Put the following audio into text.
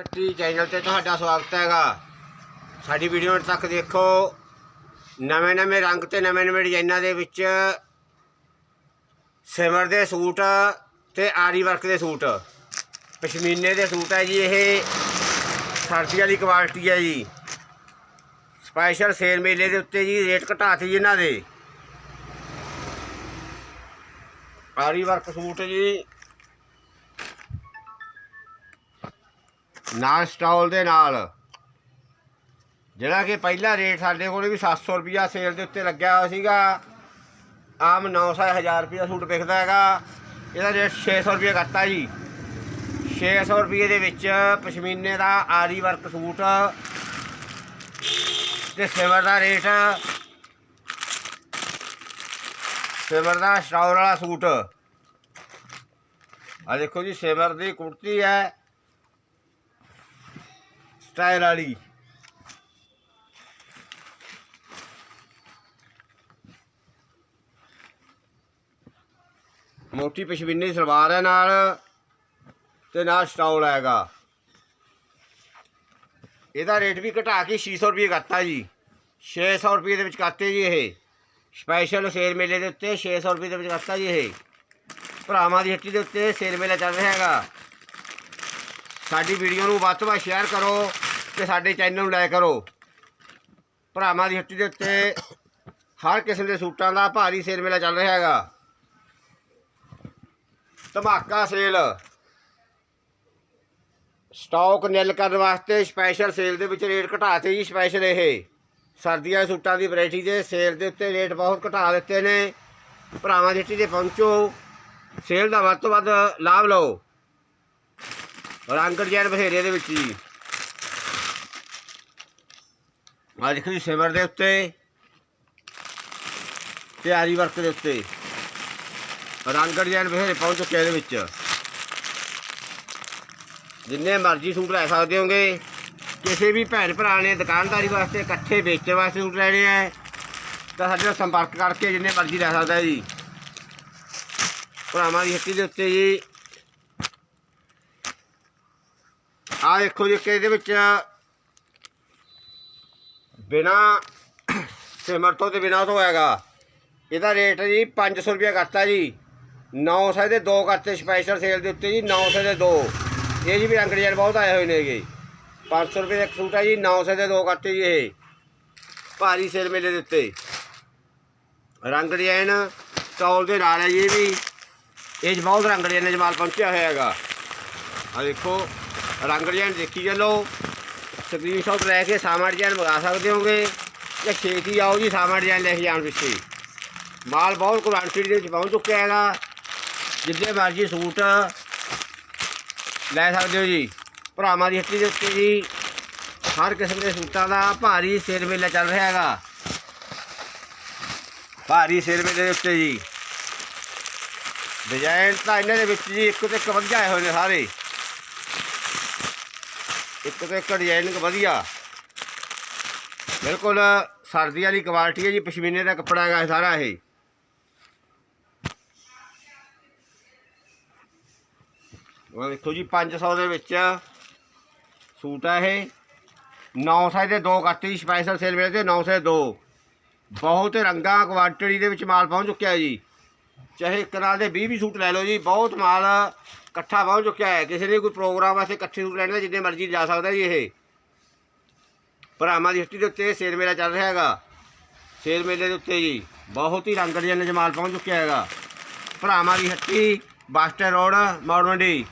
ਗੱਟੀ channel ਤੇ ਤੁਹਾਡਾ ਸਵਾਗਤ ਹੈਗਾ। ਸਾਡੀ ਵੀਡੀਓ ਅੰਤ ਤੱਕ ਦੇਖੋ, ਨਵੇਂ ਨਵੇਂ ਰੰਗ ਤੇ ਨਵੇਂ ਨਵੇਂ ਡਿਜ਼ਾਈਨਾਂ ਦੇ ਵਿੱਚ ਸਿਮਰ ਦੇ ਸੂਟ ਤੇ ਆਰੀ ਵਰਕ ਦੇ ਸੂਟ। ਪਸ਼ਮੀਨੇ ਦੇ ਸੂਟ ਹੈ ਜੀ ਇਹ। ਸਰਦੀ ਵਾਲੀ ਕੁਆਲਿਟੀ ਹੈ ਜੀ। ਸਪੈਸ਼ਲ ਸੇਲ ਮੇਲੇ ਦੇ ਉੱਤੇ ਜੀ ਰੇਟ ਘਟਾਤੇ ਜੀ ਇਹਨਾਂ ਦੇ। ਆਰੀ ਵਰਕ ਸੂਟ ਜੀ। ਨਾਲ ਸਟਾਲ ਦੇ ਨਾਲ। ਜਿਹੜਾ ਕਿ ਪਹਿਲਾ ਰੇਟ ਸਾਡੇ ਕੋਲ ਵੀ 700 ਰੁਪਿਆ ਸੇਲ ਦੇ ਉੱਤੇ ਲੱਗਿਆ ਹੋਇਆ ਸੀਗਾ। ਆਮ 900 1000 ਰੁਪਿਆ ਸੂਟ ਵਿਕਦਾ ਹੈਗਾ। ਇਹਦਾ ਰੇਟ 600 ਰੁਪਏ ਕਰਤਾ ਜੀ। 600 ਰੁਪਏ ਦੇ ਵਿੱਚ ਪਸ਼ਮੀਨੇ ਦਾ ਆਰੀ ਵਰਕ ਸੂਟ ਤੇ ਸਿਵਰ ਦਾ ਰੇਟ। ਸਿਵਰ ਦਾ ਸਟਾਲ ਵਾਲਾ ਸੂਟ। ਆ ਦੇਖੋ ਜੀ, ਸਿਵਰ ਦੀ ਕੁੜਤੀ ਹੈ। ਸਟਾਈਲ ਵਾਲੀ। ਮੋਟੀ ਪਸ਼ਮੀਨੇ ਦੀ ਸਲਵਾਰ ਹੈ ਨਾਲ ਤੇ ਨਾਲ ਸਟਾਲ ਆਏਗਾ ਇਹਦਾ ਰੇਟ ਵੀ ਘਟਾ ਕੇ 600 ਰੁਪਏ ਕਰਤਾ ਜੀ। 600 ਰੁਪਏ ਦੇ ਵਿੱਚ ਕਰਤੇ ਜੀ ਇਹ। ਸਪੈਸ਼ਲ ਸੇਲ ਮੇਲੇ ਦੇ ਉੱਤੇ 600 ਰੁਪਏ ਦੇ ਵਿੱਚ ਕਰਤਾ ਜੀ ਇਹ। ਭਰਾਵਾਂ ਦੀ ਹੱਟੀ ਦੇ ਉੱਤੇ ਸੇਲ ਮੇਲਾ ਚੱਲ ਰਿਹਾ ਹੈਗਾ। ਸਾਡੀ ਵੀਡੀਓ ਨੂੰ ਵੱਧ ਤੋਂ ਵੱਧ ਸ਼ੇਅਰ ਕਰੋ ਤੇ ਸਾਡੇ ਚੈਨਲ ਨੂੰ ਲਾਈਕ ਕਰੋ। ਭਰਾਵਾਂ ਦੀ ਹੱਟੀ ਦੇ ਉੱਤੇ ਹਰ ਕਿਸਮ ਦੇ ਸੂਟਾਂ ਦਾ ਭਾਰੀ ਸੇਲ ਮੇਲਾ ਚੱਲ ਰਿਹਾ ਹੈਗਾ। ਧਮਾਕਾ ਸੇਲ ਸਟਾਕ ਨਿਲ ਕਰਨ ਵਾਸਤੇ ਸਪੈਸ਼ਲ ਸੇਲ ਦੇ ਵਿੱਚ ਰੇਟ ਘਟਾਤੇ ਜੀ ਸਪੈਸ਼ਲ ਇਹ। ਸਰਦੀਆਂ ਸੂਟਾਂ ਦੀ ਵੈਰਾਈਟੀ ਦੇ ਸੇਲ ਦੇ ਉੱਤੇ ਰੇਟ ਬਹੁਤ ਘਟਾ ਦਿੱਤੇ ਨੇ। ਭਰਾਵਾਂ ਦੀ ਹੱਟੀ ਤੇ ਪਹੁੰਚੋ। ਸੇਲ ਦਾ ਵੱਧ ਤੋਂ ਵੱਧ ਲਾਭ ਲਓ। ਰੰਗ ਡਿਜ਼ਾਈਨ ਬਥੇਰੇ ਦੇ ਵਿੱਚ ਜੀ। ਆ ਦੇਖੋ ਜੀ, ਸਿਮਰ ਦੇ ਉੱਤੇ ਤੇ ਆਰੀ ਵਰਕ ਦੇ ਉੱਤੇ। ਰੰਗ ਡਿਜ਼ਾਈਨ ਬਥੇਰੇ ਪਹੁੰਚ ਚੁੱਕੇ ਇਹਦੇ ਵਿੱਚ। ਜਿੰਨੇ ਮਰਜ਼ੀ ਸੂਟ ਲੈ ਸਕਦੇ ਹੋਗੇ, ਕਿਸੇ ਵੀ ਭੈਣ ਭਰਾ ਨੇ ਦੁਕਾਨਦਾਰੀ ਵਾਸਤੇ ਇਕੱਠੇ ਵੇਚਣ ਵਾਸਤੇ ਸੂਟ ਲੈਣੇ ਆ, ਤਾਂ ਸਾਡੇ ਨਾਲ ਸੰਪਰਕ ਕਰਕੇ ਜਿੰਨੇ ਮਰਜ਼ੀ ਲੈ ਸਕਦਾ ਜੀ। ਭਰਾਵਾਂ ਦੀ ਹੱਟੀ ਦੇ ਉੱਤੇ ਜੀ। ਆ ਦੇਖੋ ਜੀ ਕਿ ਇਹਦੇ ਵਿੱਚ ਬਿਨਾ ਸਿਮਰਤੋਂ ਤੇ ਬਿਨਾ ਤੋਂ ਹੈਗਾ। ਇਹਦਾ ਰੇਟ ਜੀ 500 ਰੁਪਏ ਕਰਤਾ ਜੀ। 900 ਦੇ ਦੋ ਕਰਤੇ ਸਪੈਸ਼ਲ ਸੇਲ ਦੇ ਉੱਤੇ ਜੀ 900 ਦੇ ਦੋ। ਇਹ ਜੀ ਵੀ ਰੰਗ ਡਿਜ਼ਾਈਨ ਬਹੁਤ ਆਏ ਹੋਏ ਨੇਗੇ 500 ਰੁਪਏ ਦਾ ਇੱਕ ਸੂਟ ਹੈ ਜੀ 900 ਦੇ ਦੋ ਕਰਤੇ ਜੀ ਇਹ। ਭਾਰੀ ਸੇਲ ਮੇਲੇ ਦੇ ਉੱਤੇ। ਰੰਗ ਡਿਜ਼ਾਈਨ ਚੌਲ ਦੇ ਨਾਲ ਹੈ ਜੀ ਇਹ ਵੀ। ਇਹ 'ਚ ਬਹੁਤ ਰੰਗ ਡਿਜ਼ਾਈਨ ਜਮਾਲ ਪਹੁੰਚਿਆ ਹੋਇਆ ਹੈਗਾ। ਆ ਦੇਖੋ। ਰੰਗ ਡਿਜ਼ਾਈਨ ਦੇਖੀ ਚੱਲੋ। ਸਕਰੀਨਸ਼ਾਟ ਲੈ ਕੇ ਸਾਮਾ ਡਿਜ਼ਾਈਨ ਮੰਗਾ ਸਕਦੇ ਹੋਗੇ ਜਾਂ ਛੇਤੀ ਆਓ ਜੀ ਸਾਮਾ ਡਿਜ਼ਾਈਨ ਲੈ ਕੇ ਜਾਣ ਪਿੱਛੇ। ਮਾਲ ਬਹੁਤ ਕੁਆਂਟਿਟੀ ਦੇ ਵਿੱਚ ਪਹੁੰਚ ਚੁੱਕਿਆ ਹੈਗਾ ਜਿੱਦੇ ਮਰਜ਼ੀ ਸੂਟ ਲੈ ਸਕਦੇ ਹੋ ਜੀ। ਭਰਾਵਾਂ ਦੀ ਹੱਟੀ ਦੇ ਉੱਤੇ ਜੀ। ਹਰ ਕਿਸਮ ਦੇ ਸੂਟਾਂ ਦਾ ਭਾਰੀ ਸੇਲ ਮੇਲਾ ਚੱਲ ਰਿਹਾ ਹੈਗਾ। ਭਾਰੀ ਸੇਲ ਮੇਲੇ ਦੇ ਉੱਤੇ ਜੀ। ਡਿਜ਼ਾਈਨ ਤਾਂ ਇਹਨਾਂ ਦੇ ਵਿੱਚ ਜੀ ਇੱਕ ਤੋਂ ਇੱਕ ਵਧੀਆ ਆਏ ਹੋਏ ਨੇ ਸਾਰੇ। ਇੱਕ ਤੋਂ ਇੱਕ ਡਿਜ਼ਾਈਨ ਵਧੀਆ। ਬਿਲਕੁਲ ਸਰਦੀ ਵਾਲੀ ਕੁਆਲਿਟੀ ਹੈ ਜੀ, ਪਸ਼ਮੀਨੇ ਦਾ ਕੱਪੜਾ ਹੈਗਾ ਇਹ ਸਾਰਾ ਇਹ। ਉਹ ਦੇਖੋ ਜੀ 500 ਦੇ ਵਿੱਚ ਸੂਟ ਆ ਇਹ। 900 ਦੇ ਦੋ ਕਰਤੀ ਸਪੈਸ਼ਲ ਸੇਲ ਵੇਲੇ ਤੇ 900 ਦੇ ਦੋ। ਬਹੁਤ ਰੰਗਾਂ ਕੁਆਂਟੀਟੀ ਦੇ ਵਿੱਚ ਮਾਲ ਪਹੁੰਚ ਚੁੱਕਿਆ ਜੀ। ਚਾਹੇ ਇੱਕ ਨਾਲ ਦੇ 20 ਵੀ ਸੂਟ ਲੈ ਲਓ ਜੀ, ਬਹੁਤ ਮਾਲ ਇਕੱਠਾ ਪਹੁੰਚ ਚੁੱਕਿਆ ਹੈ। ਕਿਸੇ ਨੇ ਕੋਈ ਪ੍ਰੋਗਰਾਮ ਵਾਸਤੇ ਇਕੱਠੇ ਸੂਟ ਲੈਣੇ ਜਿੰਨੇ ਮਰਜ਼ੀ ਜਾ ਸਕਦਾ ਜੀ ਇਹ। ਭਰਾਵਾਂ ਦੀ ਹੱਟੀ ਦੇ ਉੱਤੇ ਸੇਲ ਮੇਲਾ ਚੱਲ ਰਿਹਾ ਹੈਗਾ। ਸੇਲ ਮੇਲੇ ਦੇ ਉੱਤੇ ਜੀ ਬਹੁਤ ਹੀ ਰੰਗ ਡਿਜ਼ਾਈਨ ਜਮਾਲ ਪਹੁੰਚ ਚੁੱਕਿਆ ਹੈਗਾ। ਭਰਾਵਾਂ ਦੀ ਹੱਟੀ ਬਾਸਟਰ ਰੋਡ ਮੌੜ ਮੰਡੀ